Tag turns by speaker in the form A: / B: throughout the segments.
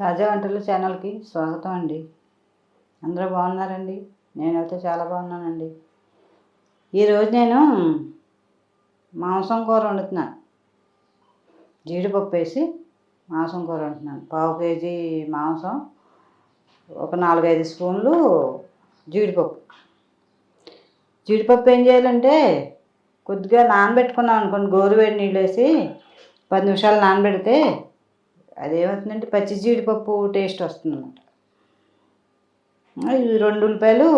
A: తాజా వంటలు ఛానల్కి స్వాగతం అండి. అందరూ బాగున్నారండి? నేనైతే చాలా బాగున్నానండి. ఈరోజు నేను మాంసం కూర వండుతున్నాను జీడిపప్పు వేసి మాంసం కూర వండుతున్నాను. పావు కేజీ మాంసం ఒక నాలుగైదు స్పూన్లు జీడిపప్పు. జీడిపప్పు ఏం చేయాలంటే కొద్దిగా నానబెట్టుకున్నాం అనుకోండి గోరువేడి నీళ్ళు వేసి పది నిమిషాలు నానబెడితే అదేమవుతుందంటే పచ్చి జీడిపప్పు టేస్ట్ వస్తుందన్నమాట. ఈ రెండు ఉల్లిపాయలు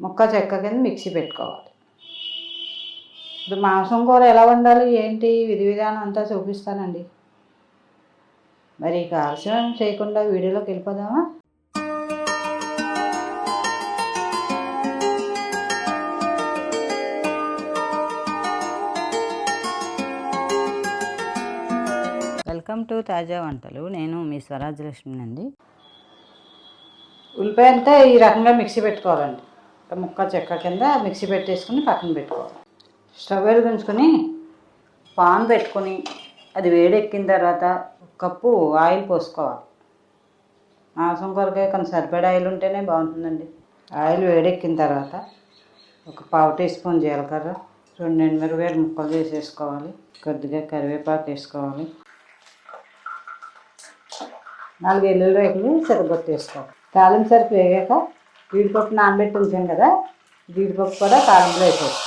A: ముక్క చెక్క కింద మిక్సీ పెట్టుకోవాలి. ఇప్పుడు మాంసం కూర ఎలా వండాలి ఏంటి విధి విధానం అంతా చూపిస్తానండి. మరి ఇక ఆలస్యం చేయకుండా వీడియోలోకి వెళ్ళిపోదామా? వెల్కమ్ టు తాజా వంటలు. నేను మీ స్వరాజలక్ష్మి అండి ఉల్లిపాయ అంతా ఈ రకంగా మిక్సీ పెట్టుకోవాలండి. ముక్క చెక్క కింద మిక్సీ పెట్టేసుకుని పక్కన పెట్టుకోవాలి. స్టవ్ వెలిగించుకొని పాన్ పెట్టుకొని అది వేడెక్కిన తర్వాత ఒక కప్పు ఆయిల్ పోసుకోవాలి. మాంసం కొరకే కొంచెం సరిపడా ఆయిల్ ఉంటేనే బాగుంటుందండి. ఆయిల్ వేడెక్కిన తర్వాత ఒక పావు టీ స్పూన్ జీలకర్ర రెండు ఎండుమిరపకాయలు ముక్కలు వేసేసుకోవాలి కొద్దిగా కరివేపాకు వేసుకోవాలి. నాలుగు ఎల్లుల్లి రేకులు చెరగొట్టేసుకోవాలి తాలింపు సరుకు వేగాక జీడిపప్పు నానబెట్టి ఉంచాం కదా జీడిపప్పు కూడా తాలింపులో వేసేసి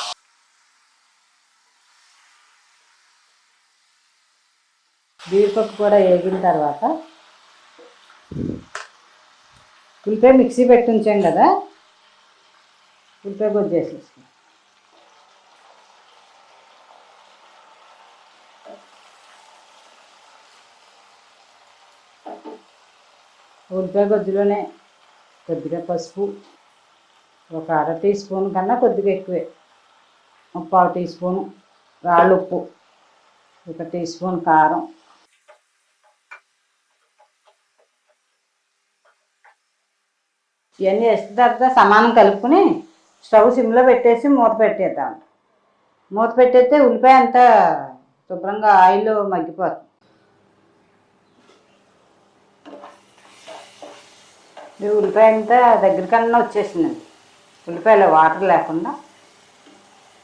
A: జీడిపప్పు కూడా వేగిన తర్వాత ఉల్లిపాయ మిక్సీ పెట్టి ఉంచాం కదా ఉల్లిపాయ కొద్ది వేసేసుకో ఉల్లిపాయ గొద్దులోనే కొద్దిగా పసుపు ఒక అర టీ స్పూన్ కన్నా కొద్దిగా ఎక్కువే. ఒక పావు టీ స్పూను రాళ్ళు ఉప్పు ఒక టీ స్పూన్ కారం. ఇవన్నీ వేసిన తర్వాత సమానం కలుపుకుని స్టవ్ సిమ్లో పెట్టేసి మూత పెట్టేద్దాం. మూత పెట్టేస్తే ఉల్లిపాయ అంతా శుభ్రంగా ఆయిల్లో మగ్గిపోతుంది. ఇది ఉల్లిపాయ అంతా దగ్గరికన్నా వచ్చేసింది. వచ్చేసిందండి ఉల్లిపాయలో వాటర్ లేకుండా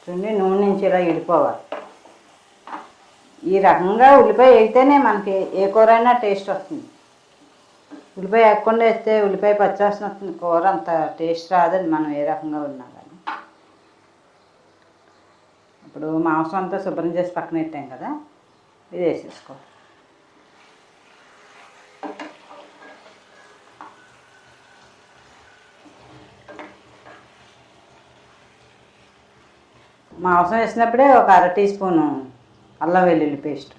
A: చూడండి నూనె నుంచి ఇలా విడిపోవాలి. ఈ రకంగా ఉల్లిపాయ వేస్తేనే మనకి ఏ కూర అయినా టేస్ట్ వస్తుంది. ఉల్లిపాయ వేయకుండా వేస్తే ఉల్లిపాయ పచ్చివాసన వస్తుంది. కూర అంత టేస్ట్ రాదని మనం ఏ రకంగా ఉన్నా కానీ. ఇప్పుడు మాంసం అంతా శుభ్రం చేసి పక్కన పెట్టాం కదా ఇది వేసేసుకోవాలి. మాంసం వేసినప్పుడే ఒక అర టీ స్పూను అల్లం వెల్లుల్లి పేస్ట్.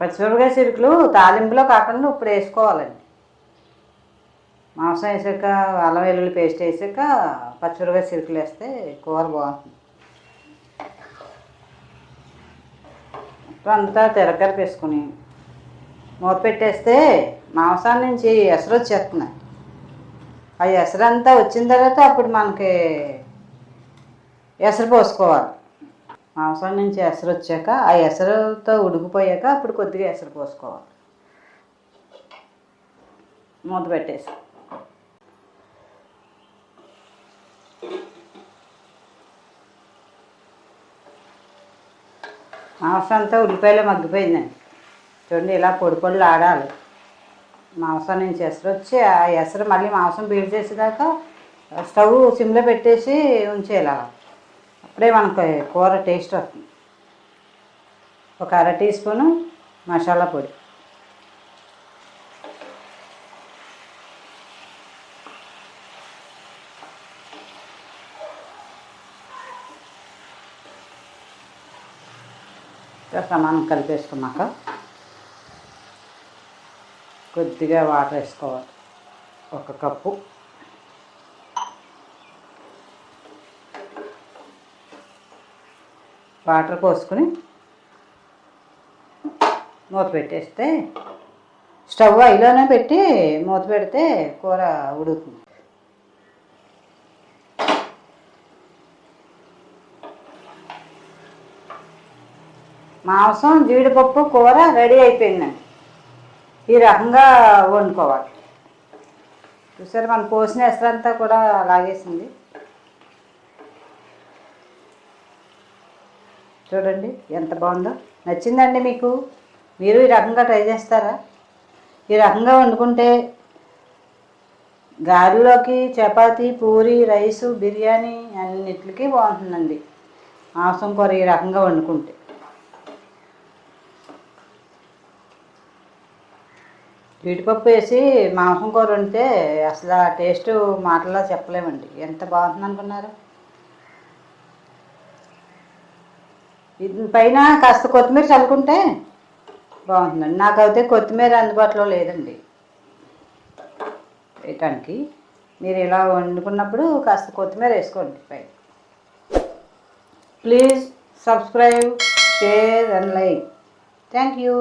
A: పచ్చిమిరపకాయ చిరుకులు తాలింపులో కాకుండా ఇప్పుడు వేసుకోవాలండి. మాంసం వేసాక అల్లం వెల్లుల్లి పేస్ట్ వేసాక పచ్చిమిరపకాయ చిరుకులు వేస్తే కూర బాగుంటుంది. అంతా తిరగరపేసుకుని మూత పెట్టేస్తే మాంసం నుంచి ఎసరు వచ్చేస్తున్నాయి. ఆ ఎసరు అంతా వచ్చిన తర్వాత అప్పుడు మనకి ఎసరు పోసుకోవాలి. మాంసం నుంచి ఎసరు వచ్చాక ఆ ఎసరుతో ఉడికిపోయాక అప్పుడు కొద్దిగా ఎసరు పోసుకోవాలి. మూత పెట్టేసి. మాంసం అంతా ఉల్లిపాయలో మగ్గిపోయిందండి చూడండి ఇలా పొడి పొడులు ఆడాలి. మాంసం నుంచి ఎసరు వచ్చి ఆ ఎసరు మళ్ళీ మాంసం బీడ్ చేసేదాకా స్టవ్ సిమ్లో పెట్టేసి ఉంచేయాలి అలా. అప్పుడే మనకు కూర టేస్ట్ వస్తుంది. ఒక అర టీ స్పూను మసాలా పొడి. సమానం కలిపేసుకున్నాక కొద్దిగా వాటర్ వేసుకోవాలి. ఒక కప్పు. వాటర్ పోసుకుని మూత పెట్టేస్తే స్టవ్ అయిలోనే పెట్టి మూత పెడితే కూర ఉడుకుతుంది. మాంసం జీడిపప్పు కూర రెడీ అయిపోయిందండి ఈ రకంగా వండుకోవాలి. చూసారు మనం పోసిన ఎసరంతా కూడా లాగేసింది. చూడండి ఎంత బాగుందో. నచ్చిందండి మీకు? మీరు ఈ రకంగా ట్రై చేస్తారా? ఈ రకంగా వండుకుంటే గారెలోకి చపాతీ పూరి రైసు బిర్యానీ అన్నిటికీ బాగుంటుందండి. మాంసం కూర ఈ రకంగా వండుకుంటే. జీడిపప్పు వేసి మాంసం కూర వండితే అసలు ఆ టేస్ట్ మాటల్లో చెప్పలేమండి. ఎంత బాగుంటుంది అనుకున్నారు పైన కాస్త కొత్తిమీర చల్లుకుంటే బాగుంటుందండి. నాకైతే కొత్తిమీర అందుబాటులో లేదండి. వేయటానికి. మీరు ఇలా వండుకున్నప్పుడు కాస్త కొత్తిమీర వేసుకోండి పైన. Please subscribe share and like. Thank you.